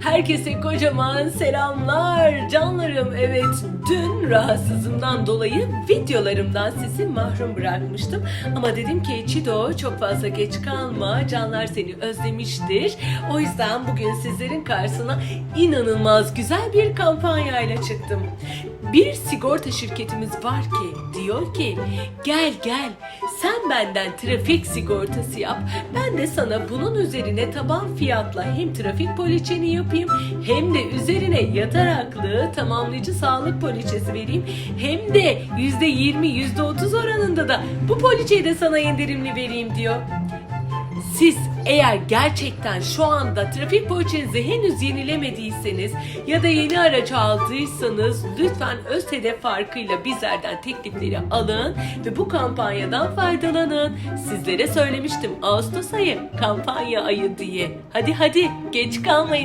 Herkese kocaman selamlar canlarım. Evet dün rahatsızlığımdan dolayı videolarımdan sizi mahrum bırakmıştım. Ama dedim ki Çido çok fazla geç kalma. Canlar seni özlemiştir. O yüzden bugün sizlerin karşısına inanılmaz güzel bir kampanyayla çıktım. Bir sigorta şirketimiz var ki diyor ki gel gel sen benden trafik sigortası yap. Ben de sana bunun üzerine taban fiyatla hem trafik poliçeni yapayım hem de üzerine yataraklı tamamlayıcı sağlık poliçesi vereyim. Hem de %20 %30 oranında da bu poliçeyi de sana indirimli vereyim diyor. Siz eğer gerçekten şu anda trafik poliçenizi henüz yenilemediyseniz ya da yeni araç aldıysanız lütfen öz hedef farkıyla bizlerden teklifleri alın ve bu kampanyadan faydalanın. Sizlere söylemiştim Ağustos ayı kampanya ayı diye. Hadi hadi geç kalmayın.